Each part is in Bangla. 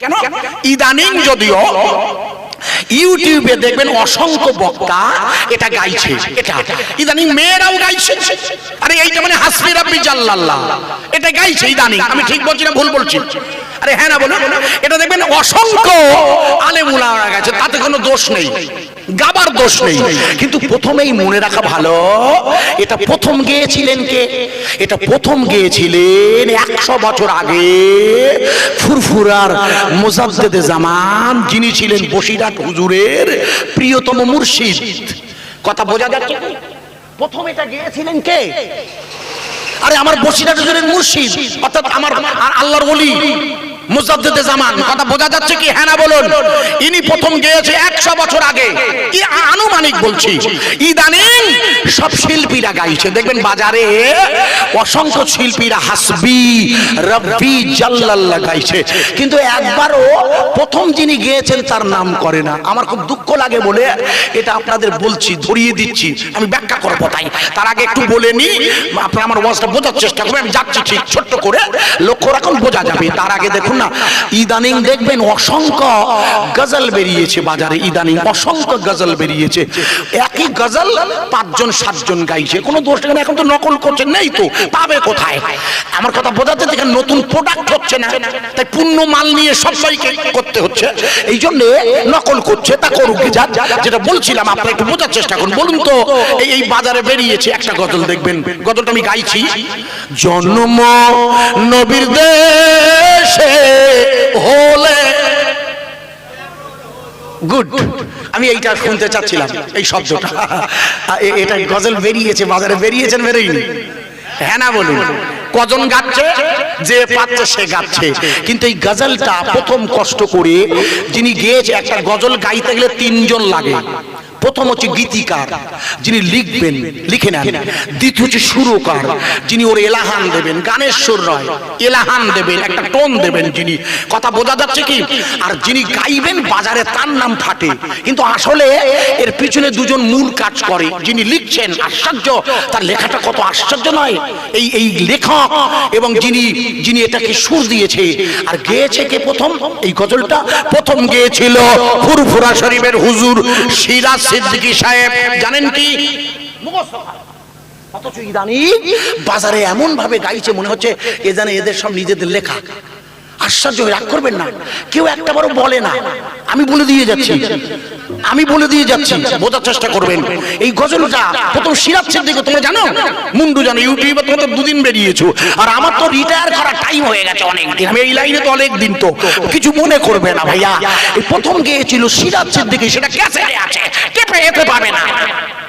কেন? ইদানিং যদিও ইউটিউবে দেখবেন অসংখ্য বক্তা এটা গাইছে এটা ইদানিং মেয়েরাও গাইছে। আরে এইটা মানে হাসবি রাব্বি জাল্লাল্লাহ। এটা গাইছে ইদানিং। আমি ঠিক বলছি না ভুল বলছি? আরে হ্যাঁ না বলুন। এটা দেখবেন অসংখ্য আলেমুলারা গেছে তাতে কোনো দোষ নেই। গাবার দোষ নেই। কিন্তু প্রথমেই মনে রাখা ভালো এটা প্রথম গেয়েছিলেন কে? এটা প্রথম গেয়েছিলেন একশো বছর আগে। ফুরফুরার মোজাদ্দেদে জামান যিনি ছিলেন বসিরাট হুজুরের প্রিয়তম মুর্শিদ। কথা বোঝা যাচ্ছে? প্রথম এটা গিয়েছিলেন কে? আরে আমার বসিরাট হুজুরের মুর্শিদ, অর্থাৎ আমার আল্লাহর ওলি। মুজাদ্দেদে জামান। কথা বোঝা যাচ্ছে কি? হ্যাঁ বলুন। ইনি প্রথম গেয়েছে একশো বছর আগে। ই আনুমানিক বলছি? ইদানিং সব শিল্পীরা গাইছে। দেখবেন বাজারে অসংখ্য শিল্পীরা হাসবি, রব্বি জাল্লাল্লাহ গাইছে। কিন্তু একবারও প্রথম যিনি গেয়েছেন তার নাম করে না। আমার খুব দুঃখ লাগে বলে এটা আপনাদের বলছি, ধরিয়ে দিচ্ছি। আমি ব্যাখ্যা করব তাই। তার আগে একটু বলে নি আপনার আমার ওয়াজটা বোঝার চেষ্টা করবেন। আমি যাচ্ছি ঠিক ছোট্ট করে। লক্ষ্য রাখুন, বোঝা যাবে। তার আগে দেখুন না। ইদানিং দেখবেন অসংখ্য গজল বেরিয়েছে বাজারে। ইদানিং অসংখ্য গজল বেরিয়েছে। একই গজল পাঁচজন, সাতজন গাইছে। কোনো দোষ নেই। এখন তো নকল করছে। নেই তো। পাবে কোথায়? আমার কথা বোঝাতে দেখেন নতুন প্রোডাক্ট হচ্ছে না। তাই পূর্ণ মাল নিয়ে সবাইকে করতে হচ্ছে। এই জন্য নকল করছে। তা করুক যা যেটা বলছিলাম, আপনারা একটু বোঝার চেষ্টা করুন। বলুন তো, এই এই বাজারে বেরিয়েছে একটা গজল দেখবেন। গজলটা আমি গাইছি। জন্ম নবীর দেশে হলে। গুড আমি এইটা শুনতে চাচ্ছিলাম, এই শব্দটা। এটা গজল বেরিয়েছে, বাজারে বেরিয়েছেন বেরোয়নি। হ্যাঁ না বলুন, কজন গাচ্ছে? যে পাচ্ছে, সে গাচ্ছে। কিন্তু এই গজলটা প্রথম কষ্ট করে যিনি গেয়েছে, একটা গজল গাইতে গেলে তিনজন লাগে। প্রথম হচ্ছে গীতিকার, যিনি লিখবেন, লিখে নেন। দ্বিতীয় হচ্ছে সুরকার, যিনি ওর এলাহান দেবেন, গানের সুর নয়, এলাহান দেবেন, একটা টোন দেবেন যিনি। কথা বোঝা যাচ্ছে কি? আর যিনি গাইবেন, বাজারে তার নাম ফাটে। কিন্তু আসলে এর পিছনে দুজন মূল কাজ করে, যিনি লিখছেন আশ্চর্য, তার লেখাটা কত আশ্চর্য নয়? এই এই লেখক এবং যিনি যিনি এটাকে সুর দিয়েছে। আর গেয়েছে কে প্রথম? এই গজলটা? প্রথম গেয়েছিল ফুরফুরা শরীফের হুজুর সিরাজ সিদ্দিকী সাহেব, জানেন কি? অথচ ইদানি বাজারে এমন ভাবে গাইছে, মনে হচ্ছে এ জানে এদের সব নিজেদের লেখা। আশ্চর্য রাগ করবেন না। কেউ একটা বড় বলে না। আমি বলে দিয়ে যাচ্ছি। আমি বলে দিয়ে যাচ্ছি। বোঝার চেষ্টা করবেন। এই গজলটা প্রথম সিরাজের দিকে তোমরা জানো? মুন্ডু জানো, ইউটিউবে তোমরা তো দুদিন বেরিয়েছো। আর আমার তো রিটায়ার করার টাইম হয়ে গেছে অনেক দিন আমি এই লাইনে তো অনেক দিন তো। কিছু মনে করবে না ভাইয়া। এই প্রথম গিয়েছিল সিরাজের দিকে সেটা ক্যাসে আছে। কে পেতে পাবে না।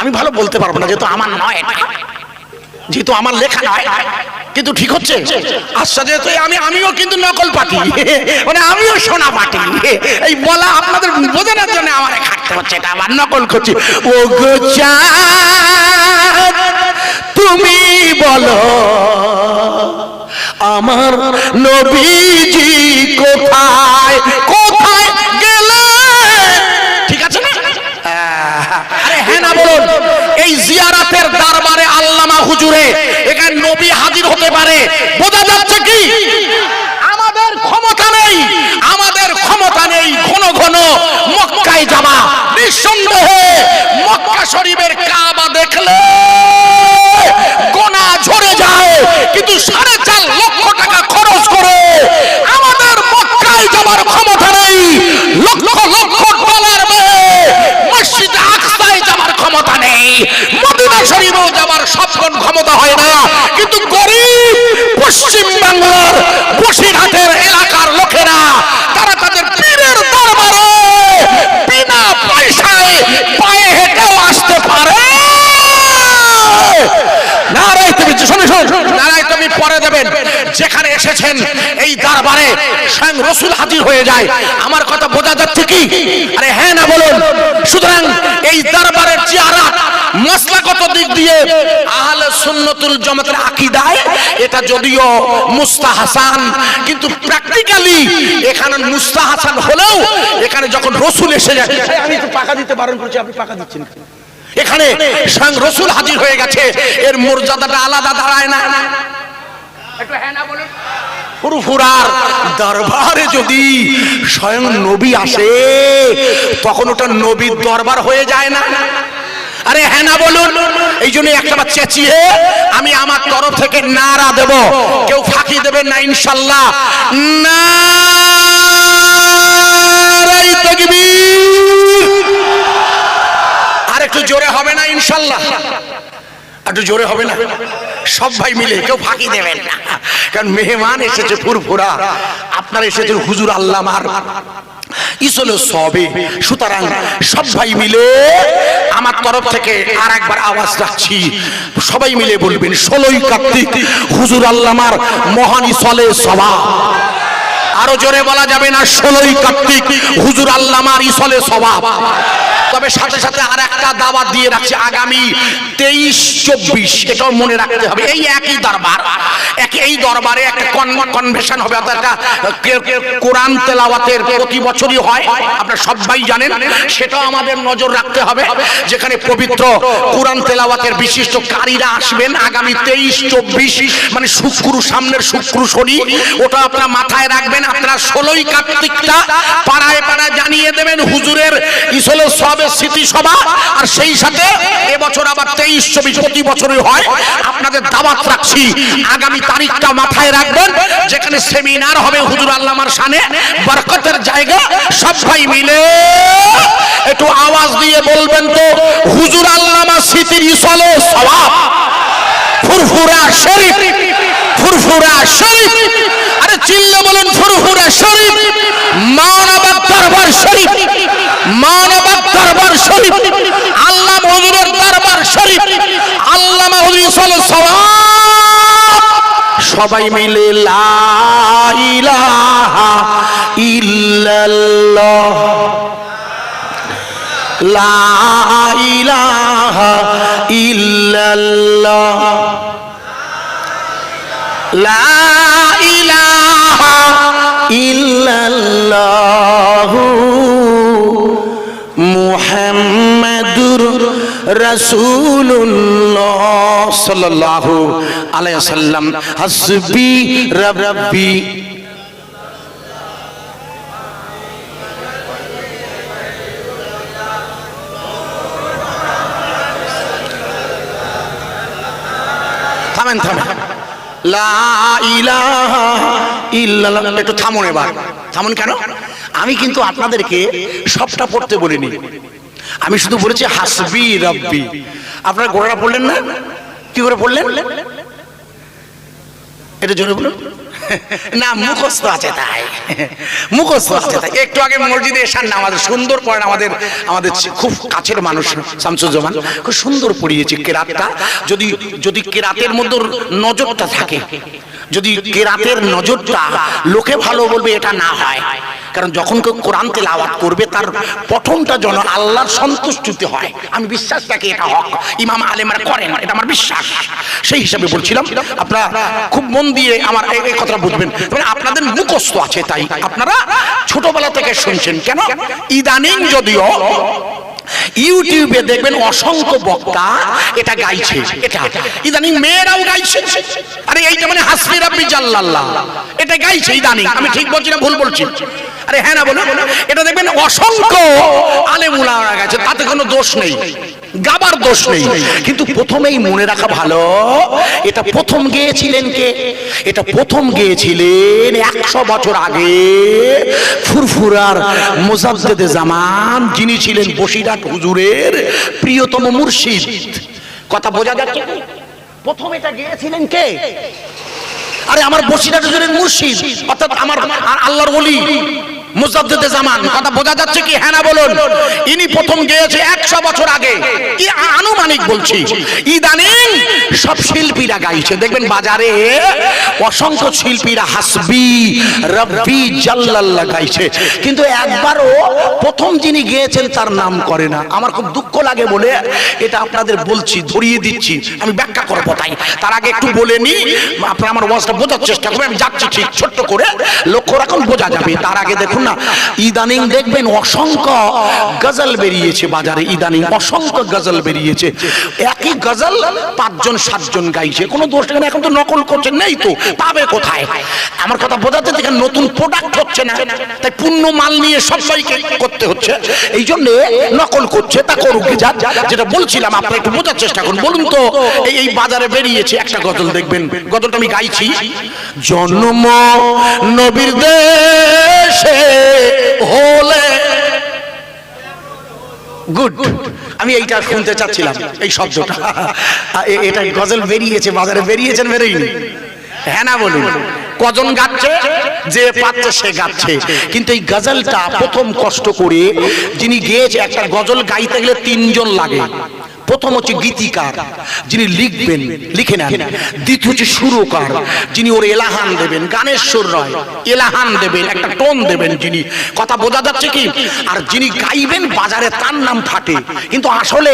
আমি ভালো বলতে পারব না, যেহেতু আমার নয়। যেহেতু আমার লেখা নয়, কিন্তু ঠিক হচ্ছে? আচ্ছা যেহেতু আমি আমিও কিন্তু নকল পাটি মানে আমিও সোনা পাটি এই বলা আপনাদের বোঝানোর জন্য আমার খাটতে হচ্ছে, এটা আমার নকল করছি। ও তুমি বলো, আমার নবীজি কোথায়? হুজুরে এখানে নবী হাজির হতে পারে। বোঝা যাচ্ছে কি? এসেছেন, এই দরবারে স্বয়ং রসুল হাজির হয়ে যায়। আমার কথা বোঝা যাচ্ছে কি? আরে হ্যাঁ না বলুন। সুতরাং এই দরবারের চেহারা মশলাগত দিক দিয়ে আহলে সুন্নতুল জামাতের এটা যদিও মুস্তাহাসান, কিন্তু প্র্যাকটিক্যালি এখানে মুস্তাহাসান হলেও এখানে যখন রসুল এসে যায়, আমি তো পাকা দিতে বারণ করছি, আপনি পাকা দিচ্ছেন এখানে স্বয়ং রসুল হাজির হয়ে গেছে, এর মর্যাদাটা আলাদা দাঁড়ায় না। হ্যাঁ দরবারে যদি স্বয়ং নবী আসে, তখন ওটা নবীর দরবার হয়ে যায় না। আরে হ্যাঁ না বলুন, এই জন্য একটা চেঁচিয়ে আমি আমার তরফ থেকে নারা দেব। কেউ ফাঁকি দেবেন না, ইনশাল্লাহ। না আর একটু জোরে হবে না, ইনশাল্লাহ। একটু জোরে হবে না। সব ভাই মিলে কেউ ফাঁকি দেবেন না। কারণ মেহমান এসেছে ফুরফুরা আপনারা এসেছেন হুজুর আল্লামার। ইসলে সবে। সুতরাং মিলে আমার তরফ থেকে আর একবার আওয়াজ রাখছি। সবাই মিলে বলবেন ষোলোই কার্তিক হুজুর আল্লামার মহান ইসলে সভা আরও জোরে বলা যাবে না ষোলোই কার্তিক হুজুর আল্লামার ইসলে স্বভাব তবে সাথে সাথে আর একটা দাওয়াত দিয়ে রাখছি আগামী তেইশ চব্বিশ, এটাও মনে রাখতে হবে। এই একই দরবার এই দরবারে একটা কনভেনশন হবে কোরআন তেলাওয়াতের প্রতি বছরই হয়, আপনারা সবাই জানেন, সেটাও আমাদের নজর রাখতে হবে, যেখানে পবিত্র কোরআন তেলাওয়াতের বিশিষ্ট কারীরা আসবেন আগামী তেইশ চব্বিশ মানে শুক্র সামনের শুক্র শনি, ওটা আপনারা মাথায় রাখবেন, আপনারা ষোলোই কার্তিকটা পাড়ায় পাড়ায় জানিয়ে দেবেন হুজুরের ইসলে সবের স্মৃতি সভা আর সেই সাথে এবছর আবার তেইশ চব্বিশ প্রতি বছরই হয়। আপনাদের দাওয়াত রাখছি। আগামী তারিখটা মাথায় রাখবেন, যেখানে সেমিনার হবে হুজুর আল্লামার সানে বরকতের জায়গা সব ভাই মিলে একটু আওয়াজ দিয়ে বলবেন তো, হুজুর আল্লামা স্মৃতির ইসলে সবাব ফুরফুরা শরীফ ফুরফুরা শরীফ। আরে চিল্লে বলুন, ফুরফুরা শরীফ। মানবাদ দরবার শরীফ। মানবাদ দরবার শরীফ, আল্লাহ হুজুরের দরবার শরীফ আল্লাহ হুজুর সবাই মিলে লা ইলাহা ইল্লাল্লাহ। লা ইলাহা ইল্লাল্লাহ। লা ইলাহা ইল্লাল্লাহ থামেন একটু থামুন এবার। থামুন কেন? আমি কিন্তু আপনাদেরকে সবটা পড়তে বলিনি। আমি শুধু বলেছি, হাসবি রব্বি। আপনারা গোড়াটা পড়লেন না? কি করে পড়লেন? এটা জোরে বলুন। না, মুখস্থ আছে তাই। মুখস্থ আছে তাই। একটু আগে মসজিদে এসার না, আমাদের সুন্দর পড়েন আমাদের আমাদের খুব কাছের মানুষ শামসুজ্জামান, খুব সুন্দর পড়িয়েছে কেরাতটা। যদি যদি কেরাতের মধ্যে নজরটা থাকে, যদি কেরাতের নজরটা লোকে ভালো বলবে, এটা না হয়। কারণ যখন কেউ কোরআন তেলাওয়াত করবে, তার পঠনটা যেন আল্লাহর সন্তুষ্টিতে হয়। আমি বিশ্বাস রাখি এটা হক। ইমাম আলেমরা করেন এটা আমার বিশ্বাস। সেই হিসাবে বলছিলাম, আপনারা খুব মন দিয়ে আমার এই কথাটা বুঝবেন। মানে আপনাদের মুখস্থ আছে তাই। আপনারা ছোটবেলা থেকে শুনছেন, কেন? ইদানিং যদিও ইউটিউবে দেখবেন অসংখ্য বক্তা এটা গাইছে। এটা। ইদানিং মেয়েরাও গাইছে। আরে এইটা মানে হাসমি রাব্বি জাল্লাল্লাহ। এটা গাইছে ইদানিং। আমি ঠিক বলছি না, ভুল বলছি? আরে হ্যাঁ না বলুন। এটা দেখবেন অসংখ্য আলেম উলামারা গাইছে তাতে কোনো দোষ নেই। গাবার দোষ নেই। কিন্তু প্রথমেই মনে রাখা ভালো, এটা প্রথম গেয়েছিলেন কে? এটা প্রথম গেয়েছিলেন একশো বছর আগে ফুরফুরার মোজাদ্দেদে জামান, যিনি ছিলেন বসিরাট হুজুরের প্রিয়তম মুর্শিদ। কথা বোঝা যাচ্ছে? প্রথম এটা গেয়েছিলেন কে? আরে আমার বসিরাট হুজুরের মুর্শিদ, অর্থাৎ আমার আল্লাহর ওলি। মুজাদ্দেদে জামান, কথা বোঝা যাচ্ছে কি? হ্যাঁ না বলুন। ইনি প্রথম গেয়েছে একশো বছর আগে। কি আনুমানিক বলছি? ইদানিং সব শিল্পীরা গাইছে। দেখবেন বাজারে অসংখ্য শিল্পীরা হাসবি, রব্বি জাল্লাল্লাহ গাইছে। কিন্তু একবারও প্রথম যিনি গেয়েছেন তার নাম করে না। আমার খুব দুঃখ লাগে বলে এটা আপনাদের বলছি, ধরিয়ে দিচ্ছি। আমি ব্যাখ্যা করব তাই। তার আগে একটু বলে নি আপনার আমার ওয়াজটা বোঝার চেষ্টা করবেন, আমি যাচ্ছি ঠিক ছোট্ট করে। লক্ষ্য রাখুন, বোঝা যাবে। তার আগে দেখুন না। ইদানিং দেখবেন অসংখ্য গজল বেরিয়েছে বাজারে। ইদানিং অসংখ্য গজল বেরিয়েছে। একই গজল পাঁচজন, সাতজন গাইছে। কোনো দোষ নেই, এখন তো নকল করছে, নেই তো। পাবে কোথায়? আমার কথা বোঝাতে যেখানে নতুন প্রোডাক্ট হচ্ছে না। তাই পূর্ণ মাল নিয়ে সবাইকে করতে হচ্ছে। এই জন্য নকল করছে, তা করুক যেটা বলছিলাম আপনারা একটু বোঝার চেষ্টা করুন। বলুন তো এই বাজারে বেরিয়েছে একটা গজল দেখবেন। গজলটা আমি গাইছি। জন্ম নবীর দেশে হলে। গুড আমি এইটা শুনতে চাচ্ছিলাম, এই শব্দটা। এটা গজল বেরিয়েছে, বাজারে বেরিয়েছেন, বেরোয়নি। হ্যাঁ বলুন, কজন গাচ্ছে? যে পাচ্ছে, সে গাচ্ছে। কিন্তু এই গজলটা প্রথম কষ্ট করে যিনি গেয়েছে, একটা গজল গাইতে গেলে তিনজন লাগে। প্রথম হচ্ছে গীতিকার যিনি লিখবেন লিখে নেন। দ্বিতীয় হচ্ছে সুরকার যিনি ওর এলাহান দেবেন গানের সুর নয় এলাহান দেবেন একটা টোন দেবেন যিনি। কথা বোঝা যাচ্ছে কি? আর যিনি গাইবেন বাজারে তার নাম ফাটে। কিন্তু আসলে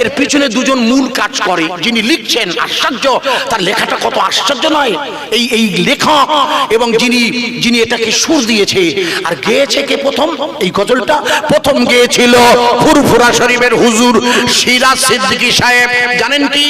এর পিছনে দুজন মূল কাজ করে যিনি লিখছেন আশ্চর্য। তার লেখাটা কত আশ্চর্য নয়? এই এই লেখক এবং যিনি যিনি এটাকে সুর দিয়েছে। আর গেয়েছে কে প্রথম? এই গজলটা? প্রথম গেয়েছিল ফুরফুরা শরীফের হুজুর সিরাজ সিদ্দিকী সাহেব, জানেন কি?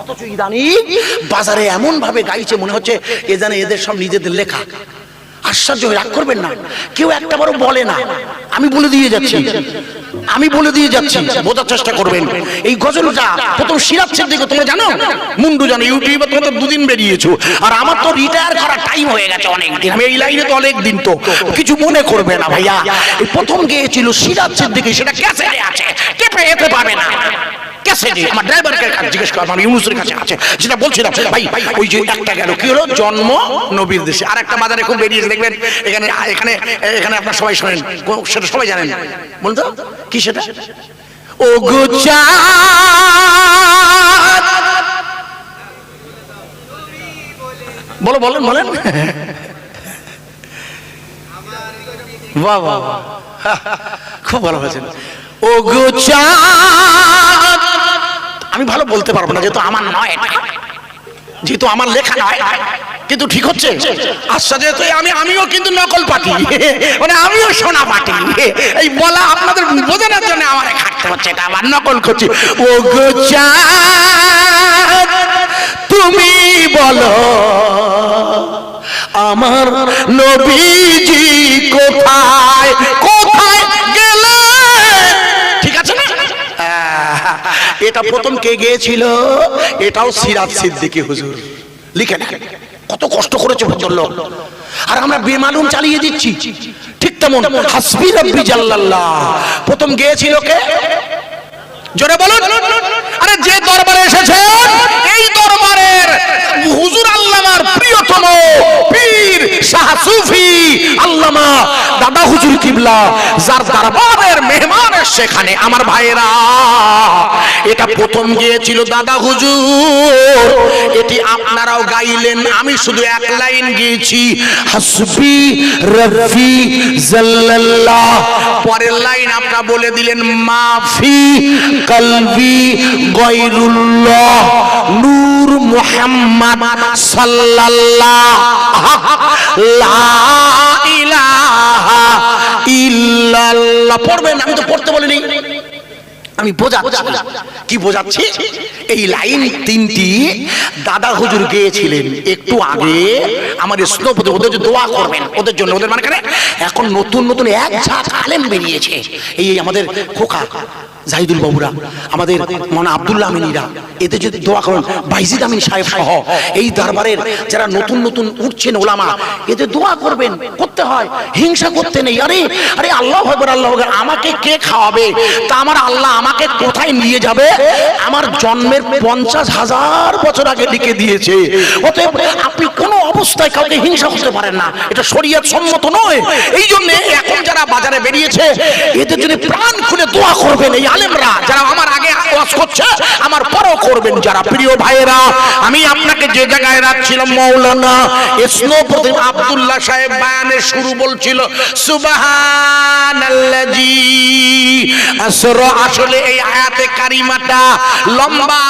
অথচ ইদানি বাজারে এমন ভাবে গাইছে, মনে হচ্ছে এ জানে এদের সব নিজেদের লেখা। আশ্চর্য রাগ করবেন না, কেউ একটা বড় বলে না। আমি বলে দিয়ে যাচ্ছি। আমি বলে দিয়ে যাচ্ছি, বোঝার চেষ্টা করবেন। এই গজলটা প্রথম সিরাজের দেখো তোমরা জানো? মুন্ডু জানো, ইউটিউবে তোমরা তো দুদিন বেরিয়েছো। আর আমার তো রিটায়ার করার টাইম হয়ে গেছে অনেক দিন আমি এই লাইনে তো অনেক দিন তো। কিছু মনে করবে না ভাইয়া। এই প্রথম গিয়েছিল সিরাজ দিকে সেটা ক্যাসেটে আছে। কেঁপে যেতে পারবে না। ক্যাসেটে আমার ড্রাইভারকে জিজ্ঞেস করলাম আমি ইউনুসের কাছে আছে। যেটা বলছিলাম ভাই ওই যে একটা গেল কি হলো? জন্ম নবীর দেশে। আর একটা বাজারে খুব বেরিয়েছে দেখবেন এখানে এখানে এখানে আপনার সবাই শোনেন সেটা সবাই জানেন। বলুন তো কি সেটা? ও গুচা বলো বলেন বলেন। বাহ। খুব ভালো হয়েছেন ও গুচা আমি ভালো বলতে পারব না, যেহেতু আমার নয়। যেহেতু আমার লেখা নয়, কিন্তু ঠিক হচ্ছে। যেহেতু আমি, আমিও কিন্তু নকল পাটি মানে আমিও সোনা পাটি এই বলা আপনাদের বোঝানোর জন্য আমার খাটতে হচ্ছে, এটা আমার নকল করছি। ও তুমি বলো, আমার নবীজি কোথায়? কোথায় এটা প্রথম কে গিয়েছিল? এটাও সিরাজ সিদ্দিকী হুজুর। লিখে না কত কষ্ট করেছে ভদ্রলোক। আর আমরা বেমালুম চালিয়ে দিচ্ছি। ঠিক তেমন। হাসবি রব্বি জাল্লাল্লাহ। প্রথম গিয়েছিল কে? জোরে বলুন। আরে যে দরবারে এসেছেন এই দরবারের হুজুর আল্লামার প্রিয়তম পীর শাহ সুফি আল্লামা দাদা হুজুর কিবলা, যার দরবারের মেহমান সেখানে আমার ভাইয়েরা। এটা প্রথম গিয়েছিল দাদা হুজুর। এটি আপনারাও গাইলেন, আমি শুধু এক লাইন গিয়েছি। হাসবি রফি জাল্লাল্লাহ। পরের লাইন আপনারা বলে দিলেন, মাফি কলবি গৈরুল্লাহ নূর মুহাম্মদ সাল্লাল্লাহ পড়বেন, আমি তো পড়তে বলিনি। আমি বোঝাচ্ছি। কি বোঝাচ্ছি? এই লাইন তিনটি দাদা হুজুর গেয়েছিলেন একটু আগে। আমার স্নোপতি ওদের দোয়া করবেন। ওদের জন্য ওদের মানে এখন নতুন নতুন এক ঝাঁক আলেম বেরিয়েছে। এই আমাদের খোকা। জাহিদুল বাবুরা, আমাদের মনে আব্দুল্লাহ আমিনীরা এতে যদি দোয়া করেন, বাইজিদ আমিন সাহেব সহ এই দরবারের যারা নতুন নতুন উঠছেন ওলামা এতে দোয়া করবেন, করতে হয়, হিংসা করতে নেই। আরে আরে আল্লাহ হকর আল্লাহ আমাকে কে খাওয়াবে? তা আমার আল্লাহ আমাকে কোথায় নিয়ে যাবে? আমার জন্মের পঞ্চাশ হাজার বছর আগে লিখে দিয়েছে। অতএব আপনি কোনো অবস্থায় কাউকে হিংসা করতে পারেন না। এটা শরীয়ত সম্মত নয়। এই জন্য এখন যারা বাজারে বেরিয়েছে, এদের যদি প্রাণ খুলে দোয়া করবেন এই আলেমরা। যারা আমার আগে ওয়াজ করছে, আমার পরও করবেন। যারা প্রিয় ভাইয়েরা, আমি আপনাকে যে জায়গায় রাখছিলাম মৌলানা ইসনো প্রতিম আব্দুল্লাহ সাহেব বায়ানের শুরু বলছিল, সুবহানাল্লাজি আসর। আসলে এই আয়াতে কারিমাটা লম্বা